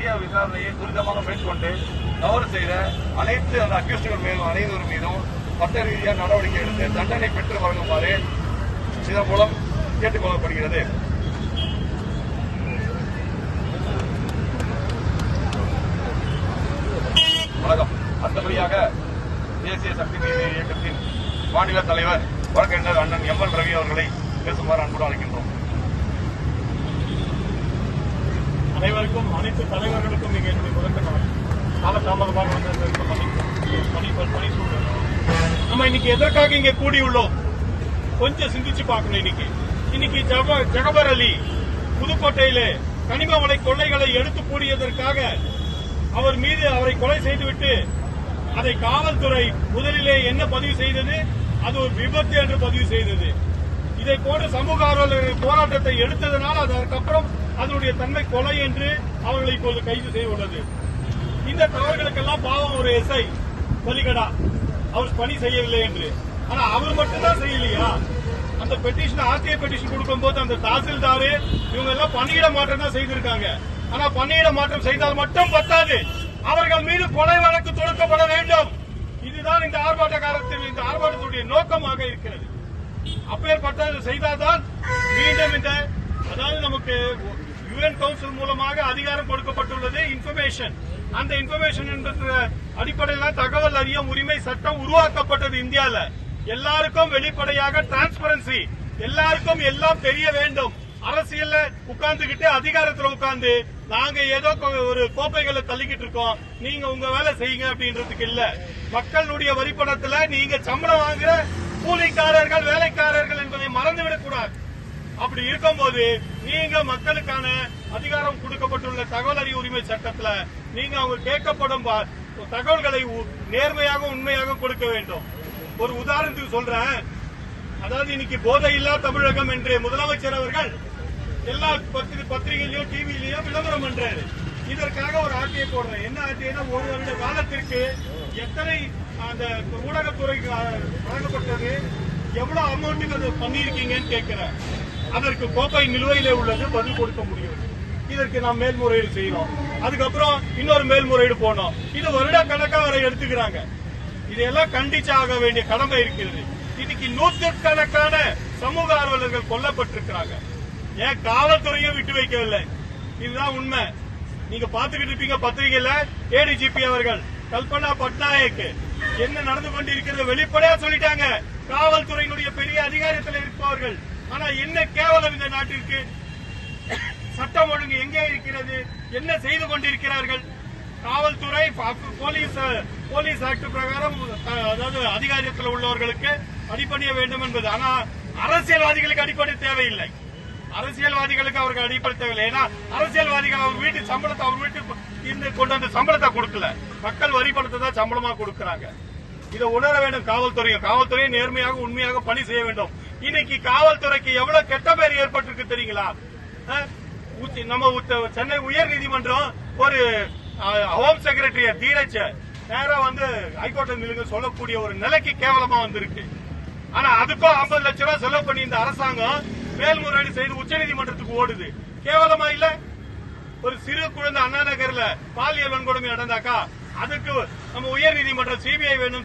உரிய விசாரணையை துரிதமாக மேற்கொண்டு தவறு செய்த அனைத்து அந்த அக்யூஸ்டுகள் மேலும் அனைவரும் மீதும் சட்ட ரீதியாக நடவடிக்கை எடுத்து தண்டனை பெற்று வழங்குமாறு இதன் மூலம் கேட்டுக்கொள்ளப்படுகிறது வணக்கம். அடுத்தபடியாக தேசிய சக்தி மீது இயக்கத்தின் மாநில தலைவர் வழக்கறிஞர் அண்ணன் எம் எல் ரவி அவர்களை பேசுமாறு அன்புடன் அழைக்கின்றோம். அனைவருக்கும் அனைத்து தலைவர்களுக்கும் இங்கே என்னுடைய முதற்க வணக்கம். காலதாமதமாக பணி பணி சூழல் நம்ம இன்னைக்கு எதற்காக இங்கே கூடியுள்ளோம்? கொஞ்சம் சிந்திச்சு பார்க்கணும் இன்னைக்கு. இன்னைக்கு ஜப- ஜகபர் அலி புதுக்கோட்டையிலே கனிம கொள்ளைகளை எடுத்து கூடியதற்காக அவர் மீது அவரை கொலை செய்துவிட்டு அதை காவல்துறை முதலிலே என்ன பதிவு செய்தது? அது ஒரு விபத்து என்று பதிவு செய்தது. இதை போன்ற சமூக ஆர்வலர்கள் போராட்டத்தை எடுத்ததனால் அதற்கப்புறம் அதனுடைய தன்மை கொலை என்று அவர்களை இப்போது கைது செய்துள்ளது. இந்த தவறுகளுக்கெல்லாம் பாவம் ஒரு எஸ்ஐ பலிகடா அவர் பணி செய்யவில்லை என்று. ஆனா அவர் மட்டும்தான் செய்யலையா? அந்த பெட்டிஷன் ஆர்டிஐ பெட்டிஷன் கொடுக்கும்போது அந்த தாசில்தாரு இவங்க எல்லாம் பணியிட மாற்றம் தான் செய்திருக்காங்க. ஆனா பணியிட மாற்றம் செய்தால் மட்டும் பத்தாது. அவர்கள் மீது கொலை வழக்கு தொடுக்கப்பட வேண்டும். இதுதான் இந்த ஆர்ப்பாட்டக்காரத்தில் இந்த ஆர்ப்பாட்டத்துடைய நோக்கமாக இருக்கிறது. அப்பேற்பட்ட செய்தால்தான் மீண்டும் இந்த அதாவது நமக்கு யுஎன் கவுன்சில் மூலமாக அதிகாரம் கொடுக்கப்பட்டுள்ளது இன்ஃபர்மேஷன் அந்த இன்ஃபர்மேஷன் என்ற அடிப்படையில் தகவல் அறியும் உரிமை சட்டம் உருவாக்கப்பட்டது இந்தியால. எல்லாருக்கும் வெளிப்படையாக டிரான்ஸ்பரன்சி எல்லாருக்கும் எல்லாம் தெரிய வேண்டும். அரசியல்ல உட்கார்ந்துகிட்டு அதிகாரத்துல உட்கார்ந்து நாங்க ஏதோ ஒரு கோப்பைகளை தள்ளிக்கிட்டு இருக்கோம். நீங்க உங்க வேலை செய்யுங்க அப்படின்றதுக்கு இல்ல. மக்களுடைய வரிப்பணத்துல நீங்க சம்பளம் வாங்குற கூலிக்காரர்கள் வேலைக்காரர்கள் என்பதை மறந்துவிடக் கூடாது அப்படி இருக்கும்போது நீங்க மக்களுக்கான அதிகாரம் கொடுக்கப்பட்டுள்ள தகவல் அறிவு உரிமை சட்டத்துல நீங்க அவங்க கேட்கப்படும் தகவல்களை உ- நேர்மையாக உண்மையாக கொடுக்க வேண்டும். ஒரு உதாரணத்துக்கு சொல்றேன். அதாவது இன்னைக்கு போதை இல்லா தமிழகம் என்று முதலமைச்சர் அவர்கள் எல்லா பத்திரி- பத்திரிகையிலயும் டிவிலையும் விளம்பரம் பண்றாரு. இதற்காக ஒரு ஆட்சியை போடுறேன். என்ன ஆட்சியா ஒரு வருட காலத்திற்கு எத்தனை அந்த ஊடகத்துறைக்கு வழங்கப்பட்டது? எவ்வளவு அமௌண்ட்டுக்கு அது பண்ணியிருக்கீங்கன்னு கேட்கிறேன். அதற்கு கோப்பை நிலுவையிலே உள்ளது பதில் கொடுக்க முடியும். இதற்கு நாம் மேல்முறையீடு செய்யணும் அதுக்கப்புறம் இன்னொரு மேல்முறையீடு போனோம். இது வருட கணக்கா வரை எடுத்துக்கிறாங்க. இதையெல்லாம் கண்டிச்சாக வேண்டிய கடமை இருக்கிறது. இன்னைக்கு நூற்றுக்கணக்கான சமூக ஆர்வலர்கள் கொல்லப்பட்டிருக்கிறாங்க. ஏன் காவல்துறையும் விட்டு வைக்கவில்லை? இதுதான் உண்மை. நீங்க பாத்துக்கிட்டு இருப்பீங்க பத்திரிகையில ஏடிஜிபி அவர்கள் கல்பனா பட்நாயக் என்ன நடந்து கொண்டிருக்கிறது வெளிப்படையா சொல்லிட்டாங்க. காவல்துறையினுடைய பெரிய அதிகாரத்தில் இருப்பவர்கள். ஆனா என்ன கேவலம் இந்த நாட்டிற்கு? சட்டம் ஒழுங்கு எங்கே இருக்கிறது? என்ன செய்து கொண்டிருக்கிறார்கள்? காவல்துறை போலீஸ் போலீஸ் ஆக்ட் பிரகாரம் அதாவது அதிகாரத்தில் உள்ளவர்களுக்கு அடிப்பணிய வேண்டும் என்பது. ஆனா அரசியல்வாதிகளுக்கு அடிப்படை தேவையில்லை. அரசியல்வாதிகளுக்கு அவருக்கு அடிப்படை தேவையில்லை. ஏன்னா அரசியல்வாதிகள் அவர் வீட்டு சம்பளத்தை அவர் வீட்டுக்கு இருந்து கொண்டு வந்து சம்பளத்தை கொடுக்கல. மக்கள் வரி பணத்தை தான் சம்பளமா கொடுக்கிறாங்க. இதை உணர வேண்டும் காவல்துறையும் காவல்துறையை நேர்மையாக உண்மையாக பணி செய்ய வேண்டும். இன்னைக்கு காவல்துறைக்கு எவ்வளவு கெட்ட பேர் ஏற்பட்டிருக்கு தெரியுங்களா? நம்ம உத்த- சென்னை உயர் நீதிமன்றம் ஒரு ஹோம் செக்ரட்டரிய தீரச்ச நேரா வந்து ஹைகோர்ட் நிலுங்க சொல்லக்கூடிய ஒரு நிலைக்கு கேவலமா வந்திருக்கு. ஆனா அதுக்கும் 50 லட்சம் ரூபாய் செலவு பண்ணி இந்த அரசாங்கம் மேல்முறையீடு செய்து உச்சநீதிமன்றத்துக்கு ஓடுது. கேவலமா இல்ல? ஒரு சிறு குழந்தை அண்ணா நகர்ல பாலியல் வன்கொடுமை நடந்தாக்கா அதுக்கு நம்ம உயர் நீதிமன்றம் சிபிஐ வேணும்